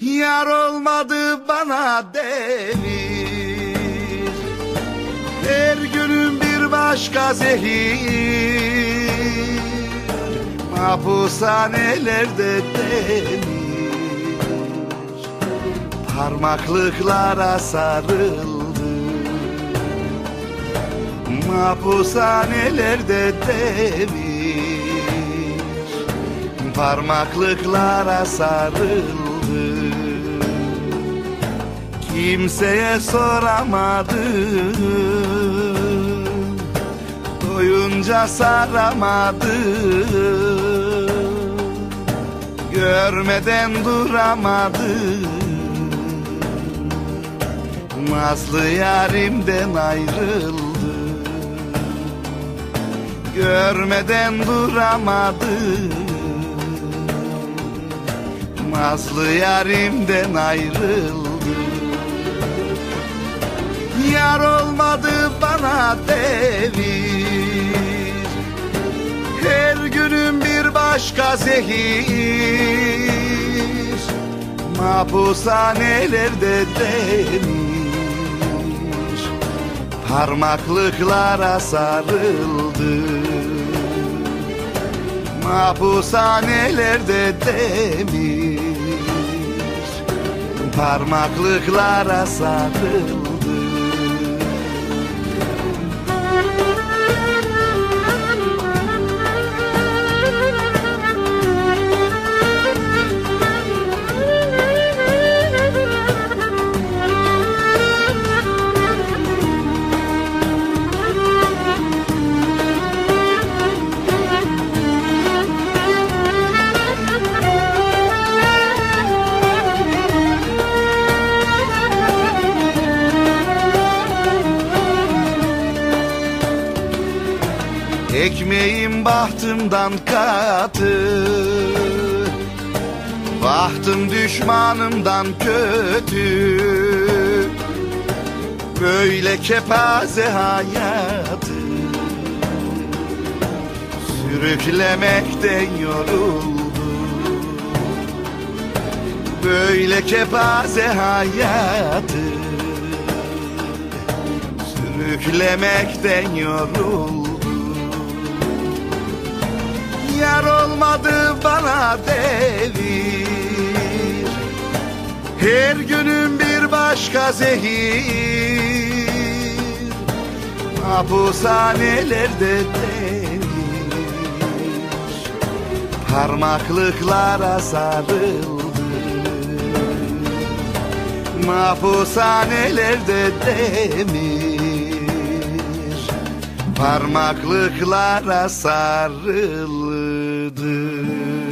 Yar olmadı bana demir. Her günüm bir başka zehir. Mahpushanelerde demir. Parmaklıklara sarıldım Mahpushanelerde demir. Parmaklıklara sarıldı Kimseye soramadım Doyunca saramadım Görmeden duramadım Nazlı yarimden ayrıldı. Görmeden duramadım Nazlı yarimden ayrıldı. Yar olmadı bana devir. Her günüm bir başka zehir. Mahpushanelerde demir. Parmaklıklara sarıldı. Mahpushanelerde demir Parmaklıklara sarıldı Ekmeğim bahtımdan katı Bahtım düşmanımdan kötü. Böyle kepaze hayatı Sürüklemekten yoruldum Böyle kepaze hayatı Sürüklemekten yoruldum Yar olmadı bana devir Her günüm bir başka zehir. Mahpushanelerde demir Parmaklıklara sarıldı. Mahpushanelerde demir Parmaklıklara vardır